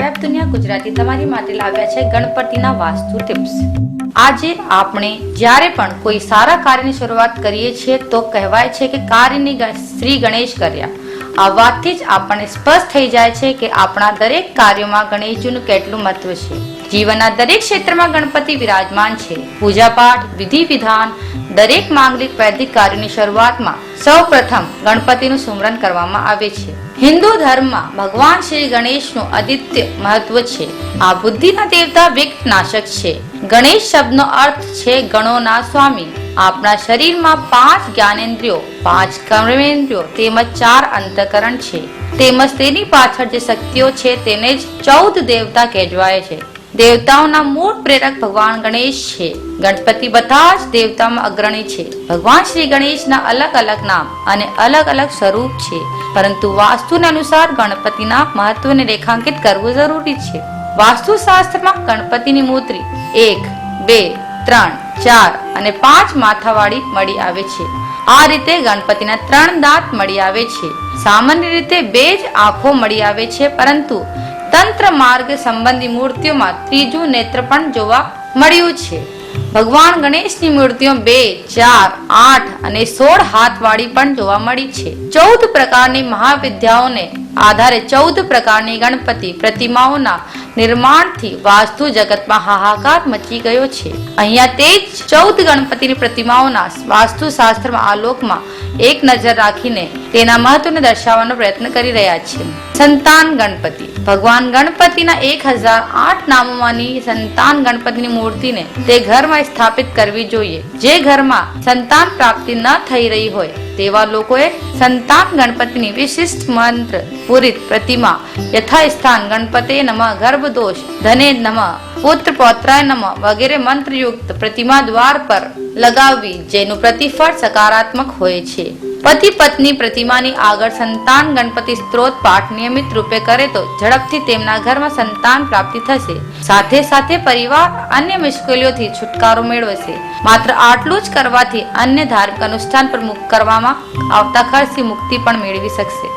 Web દુનિયા ગુજરાતી તમારી માટે લાવ્યા છે ગણપતિના વાસ્તુ ટિપ્સ આજે આપણે જ્યારે પણ કોઈ સારા કાર્યની શરૂઆત કરીએ છીએ તો કહેવાય છે કે કાર્યની શ્રી ગણેશ કર્યા. આ વાતથી જ આપણને સ્પષ્ટ થઈ જાય છે કે આપણા દરેક કાર્યોમાં ગણેશજીનું કેટલું મહત્વ છે. જીવનના દરેક ક્ષેત્રમાં ગણપતિ વિરાજમાન છે. પૂજાપાઠ, વિધિ વિધાન, દરેક માંગલિક વૈદિક કાર્યોની શરૂઆતમાં સૌ પ્રથમ ગણપતિનું સુમરન કરવામાં આવે છે. હિન્દુ ધર્મમાં ભગવાન શ્રી ગણેશનું અદિત્ય મહત્વ છે. આ બુદ્ધિના દેવતા વિઘ્નનાશક છે. ગણેશ શબ્દનો અર્થ છે ગણોના સ્વામી આપણા શરીરમાં પાંચ જ્ઞાનેન્દ્રિયો, પાંચ કર્મેન્દ્રિયો તેમજ ચાર અંતકરણ છે. તેમજ તેની પાછળ જે શક્તિઓ છે, તેને જ ચૌદ દેવતા કહેવાય છે. દેવતાઓના મૂળ પ્રેરક ભગવાન ગણેશ છે. ગણપતિ બધા જ દેવતામાં અગ્રણી છે. ભગવાન શ્રી ગણેશના અલગ અલગ નામ અને અલગ અલગ સ્વરૂપ છે. પરંતુ વાસ્તુને અનુસાર ગણપતિના મહત્વને રેખાંકિત કરવું જરૂરી છે. વાસ્તુશાસ્ત્રમાં ગણપતિની મૂર્તિ એક, બે, ત્રણ, ચાર અને પાંચ માથાવાળી મળી આવે છે. આ રીતે ગણપતિના ત્રણ દાંત મળી આવે છે. સામાન્ય રીતે બે જ આંખો મળી આવે છે, પરંતુ તંત્ર માર્ગ સંબંધી મૂર્તિઓમાં ત્રીજું નેત્ર પણ જોવા મળ્યું છે. ભગવાન ગણેશની મૂર્તિઓ બે, ચાર, આઠ અને સોળ હાથ વાળી પણ જોવા મળી છે. ચૌદ પ્રકારની મહાવિદ્યાઓને આધારે ચૌદ પ્રકારની ગણપતિ પ્રતિમાઓના નિર્માણથી વાસ્તુ જગતમાં હાહાકાર મચી ગયો છે. અહીંયા તે જ ચૌદ ગણપતિની પ્રતિમાઓના વાસ્તુશાસ્ત્રમાં આલોકમાં એક નજર રાખીને તેના મહત્વને દર્શાવવાનો પ્રયત્ન કરી રહ્યા છે. સંતાન ગણપતિ. ભગવાન ગણપતિના એક હજાર આઠ નામોમાંની સંતાન ગણપતિની મૂર્તિને તે ઘરમાં સ્થાપિત કરવી જોઈએ. જે ઘરમાં સંતાન પ્રાપ્તિ ન થઈ રહી હોય, તેવા લોકોએ સંતાન ગણપતિની વિશિષ્ટ મંત્ર, પૂરિત પ્રતિમા, યથાસ્થાન ગણપતે નમ ગર્ભદોષ, ધને નમ, પુત્ર પૌત્રાય નમ વગેરે મંત્રયુક્ત પ્રતિમા દ્વાર પર લગાવવી, જેનું પ્રતિફળ સકારાત્મક હોય છે. પતિ પત્ની પ્રતિમાની આગળ સંતાન ગણપતિ સ્ત્રોત પાઠ નિયમિત રૂપે કરે તો ઝડપથી તેમના ઘરમાં સંતાન પ્રાપ્તિ થશે. સાથે સાથે પરિવાર અન્ય મુશ્કેલીઓથી છુટકારો મેળવશે. માત્ર આટલું જ કરવાથી અન્ય ધાર્મિક અનુષ્ઠાન પર મુક્ત કરવામાં આવતા ખર્ચથી મુક્તિ પણ મેળવી શકશે.